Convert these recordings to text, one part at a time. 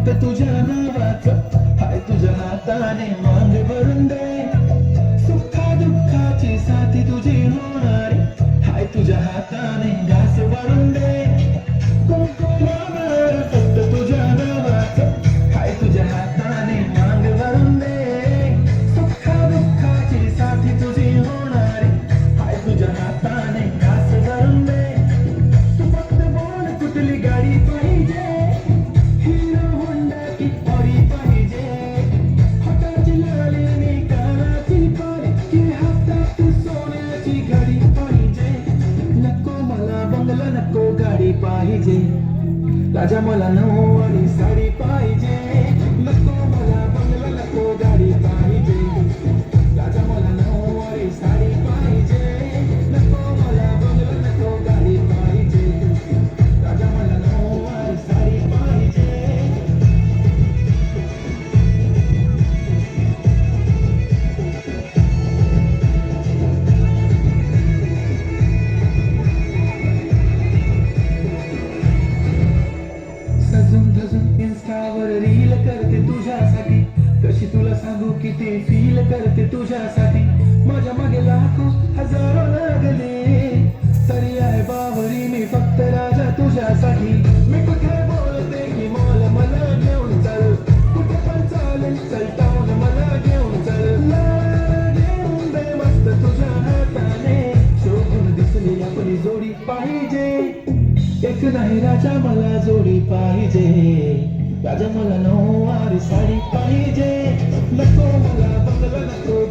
फक्त तुझ्या नावाचं. हाय तुझ्या हाताने मांग भरून दे. सुखा दुःखाची साथी तुझी होणारी. हाय तुझ्या हाताने राजा मला नऊवारी साडी पाहिजे सजून धजून इन्स्टावर रील करते तुझ्यासाठी. कशी तुला सांगू की ते फील करते तुझ्यासाठी. पाहिजे राजा मला नऊवारी साडी पाहिजे नको मला बंगला नको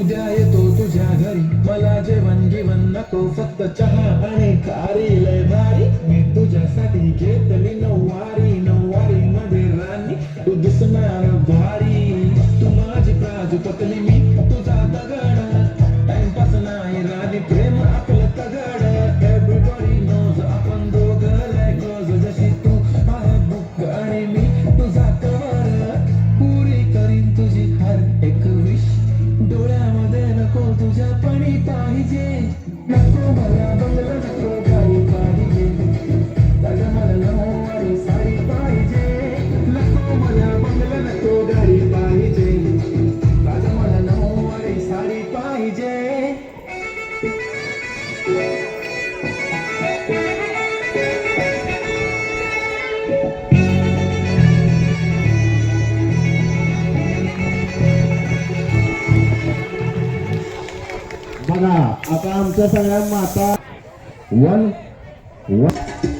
उद्या येतो तुझ्या घरी. मला जेवण जेवण नको फक्त चहा आणि खारी लय भारी. मी तुझ्यासाठी घेतली आता आमच्या सगळ्या माता वन वन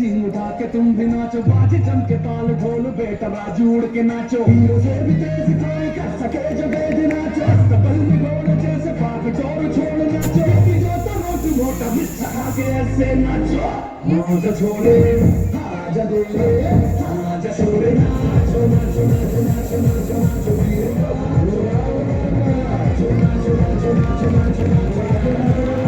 सींग उठा के तुम भी नाचो बाजे जम के ताल ढोल बेटा बाजू उड़ के नाचो हीरो से भी तेज कोई कर सके जो बेद नाचो कपल में घोड़े जैसे पाप चोर छोड़ नाचो कि जो तो रोटी मोटा बिस्सा खा के ऐसे नाचो मौज छोड़े आजा डोले आजा छोड़े नाचो नाचो नाचो नाचो नाचो नाचो वीर नाचो नाचो नाचो नाचो नाचो नाचो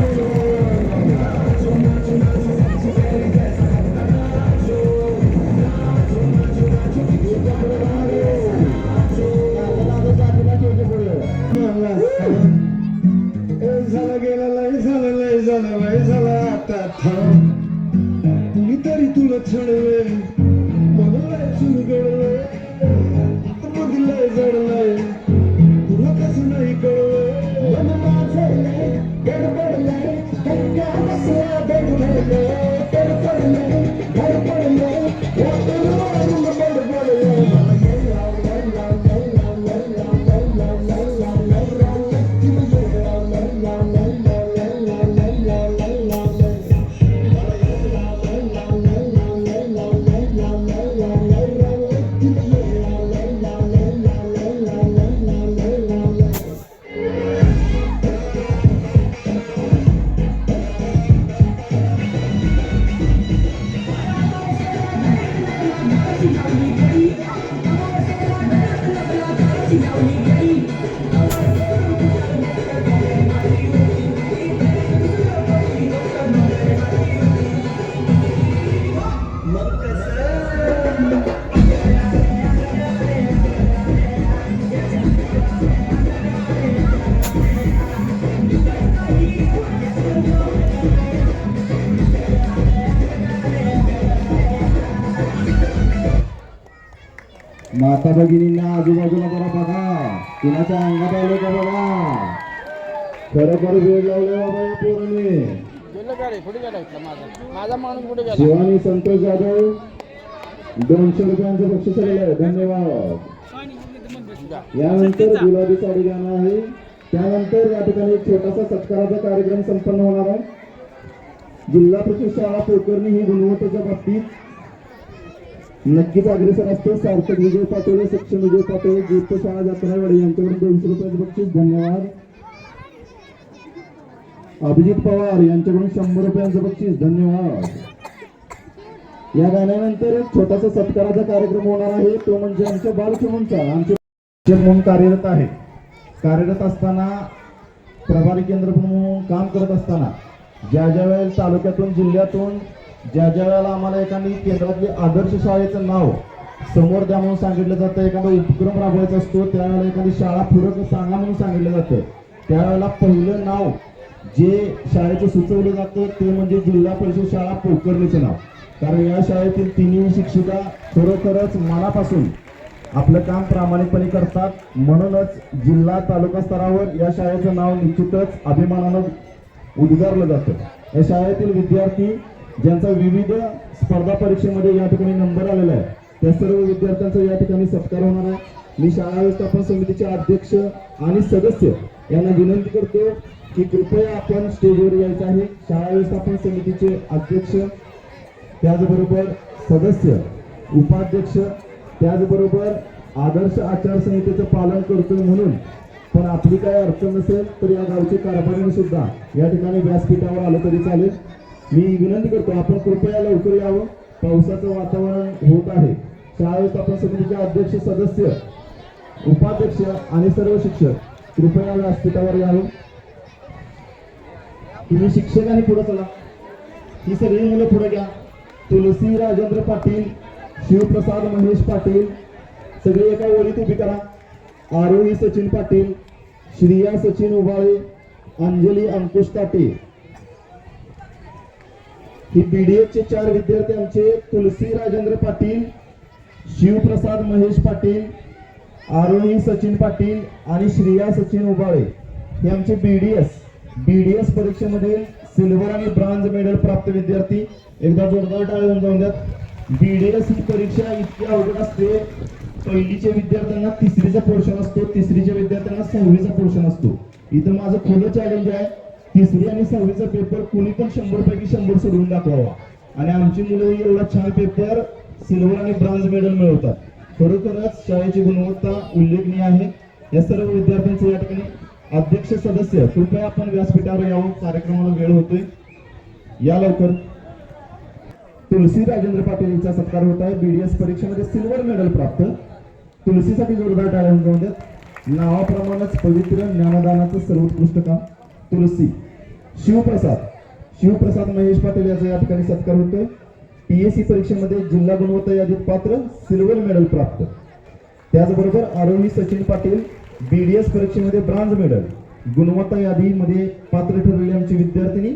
माता भगिनींना आजूबाजूला जरा बघा. कुणाच्या अंगात आलं का बघा? खरोखर वेळ लावले बाबा या पोराने. शिवानी संतोष जाधव दोनशे रुपयांचं बक्षीस आलेलं आहे. धन्यवाद. यानंतर गुलाबी साडी गाणं आहे. त्यानंतर या ठिकाणी एक छोटासा सत्काराचा कार्यक्रम संपन्न होणार आहे. जिल्हा परिषद शाळा पोकर्णी ही गुणवत्तेच्या बाबतीत नक्कीच अग्रेसर असतो सार्थक विजय पाटोळे सक्षम विजय पाटोळे ज्येष्ठ शाळा जात्रावाडी यांच्याकडून दोनशे रुपयाचं बक्षीस. धन्यवाद. अभिजित पवार यांच्याकडून शंभर रुपयांचं बक्षीस. धन्यवाद. या गाण्यानंतर एक छोटासा सत्काराचा कार्यक्रम होणार आहे. तो म्हणजे आमच्या बालचिमूंचा आमचे म्हणून कार्यरत आहे कार्यरत असताना प्रभारी केंद्र म्हणून काम करत असताना ज्या ज्या वेळेस तालुक्यातून जिल्ह्यातून ज्या ज्या वेळेला आम्हाला एखादी केंद्रातली आदर्श शाळेचं नाव समोर द्या म्हणून सांगितलं जातं एखादा उपक्रम राबवायचा असतो त्यावेळेला एखादी शाळा पुढं सांगा म्हणून सांगितलं जातं. त्यावेळेला पहिलं नाव जे शाळेचं सुचवलं जातं ते म्हणजे जिल्हा परिषद शाळा पोकर्णीचं नाव. कारण या शाळेतील तिन्ही शिक्षिका खरोखरच मनापासून आपलं काम प्रामाणिकपणे करतात. म्हणूनच जिल्हा तालुका स्तरावर या शाळेचं नाव निश्चितच अभिमानानं उद्गारलं जातं. या शाळेतील विद्यार्थी ज्यांचा विविध स्पर्धा परीक्षेमध्ये या ठिकाणी नंबर आलेला आहे. त्या सर्व विद्यार्थ्यांचा या ठिकाणी सत्कार होणार आहे. मी शाळा व्यवस्थापन समितीचे अध्यक्ष आणि सदस्य यांना विनंती करतो की कृपया आपण स्टेजवर यायचं आहे. शाळा व्यवस्थापन समितीचे अध्यक्ष त्याचबरोबर सदस्य उपाध्यक्ष त्याचबरोबर आदर्श आचारसंहितेचं पालन करतोय म्हणून. पण आपली काय अडचण नसेल तर या गावचे कारभारीने सुद्धा या ठिकाणी व्यासपीठावर आलं तरी चालेल. मी विनंती करतो आपण कृपया लवकर यावं. पावसाचं वातावरण होत आहे. शाळा व्यवस्थापन समितीचे अध्यक्ष सदस्य उपाध्यक्ष आणि सर्व शिक्षक कृपया व्यासपीठावर यावं. तुम्ही शिक्षकांनी पुढे चला. ही सगळी मुलं पुढे घ्या. तुलसी राजेंद्र पाटील शिवप्रसाद महेश पाटील सगळे एका ओळीत उभी करा. आरोही सचिन पाटील श्रिया सचिन उबाळे अंजली अंकुश ताटे. ही बीडीएफचे चार विद्यार्थी आमचे तुलसी राजेंद्र पाटील शिवप्रसाद महेश पाटील आरोही सचिन पाटील आणि श्रिया सचिन उबाळे. हे आमचे बीडीएस बीडीएस परीक्षेमध्ये सिल्वर आणि ब्रॉन्झ मेडल प्राप्त विद्यार्थी. एकदा जोरदार टाळून जाऊन द्यात बीडीएस ही परीक्षा इतकी अवघड असते. पहिलीच्या विद्यार्थ्यांना तिसरीचा पोर्शन असतो. तिसरीच्या विद्यार्थ्यांना सहावीचा पोर्शन असतो. इथं माझं खुलं चॅलेंज आहे. तिसरी आणि सहावीचा पेपर कुणी पण शंभर पैकी शंभर सोडवून दाखवावा. आणि आमची मुलं एवढा छान पेपर सिल्वर आणि ब्रॉन्झ मेडल मिळवतात. खरोखरच शाळेची गुणवत्ता उल्लेखनीय आहे. या सर्व विद्यार्थ्यांचे या ठिकाणी अध्यक्ष सदस्य कृपया आपण व्यासपीठावर यावं. कार्यक्रमाला वेळ होतोय. या लवकर. तुलसी राजेंद्र पाटील यांचा सत्कार होत आहे. बीडीएस परीक्षेमध्ये सिल्वर मेडल प्राप्त. तुलसीसाठी जोरदार टाळ्या जाऊन नावाप्रमाणेच पवित्र ज्ञानदानाचं सर्वोत्कृष्ट काम. तुलसी. शिवप्रसाद. शिवप्रसाद महेश पाटील याचा या ठिकाणी सत्कार होतो पीएससी परीक्षेमध्ये जिल्हा गुणवत्ता यादीत पात्र सिल्वर मेडल प्राप्त. त्याचबरोबर आरोही सचिन पाटील बीडीएस परीक्षेमध्ये ब्रांज मेडल. गुणवत्ता यादीमध्ये पात्र ठरलेली आमची विद्यार्थिनी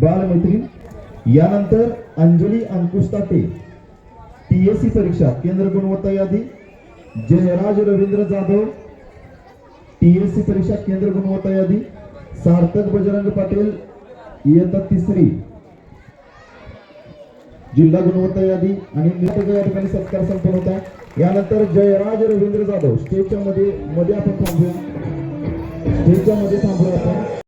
बालमैत्रीण. यानंतर अंजली अंकुश ताटे पीएससी परीक्षा केंद्र गुणवत्ता यादी. जयराज रवींद्र जाधव. पीएससी परीक्षा केंद्र गुणवत्ता यादी. सार्थक बजरंग पाटील इयत्ता तिसरी. जिल्हा गुणवत्ता यादी आणि नृत्य या ठिकाणी सत्कार संपन्न होता यानंतर जयराज रवींद्र जाधव स्टेजच्या मध्ये मध्ये आपण थांबूया. स्टेजच्या मध्ये थांबूया आपण.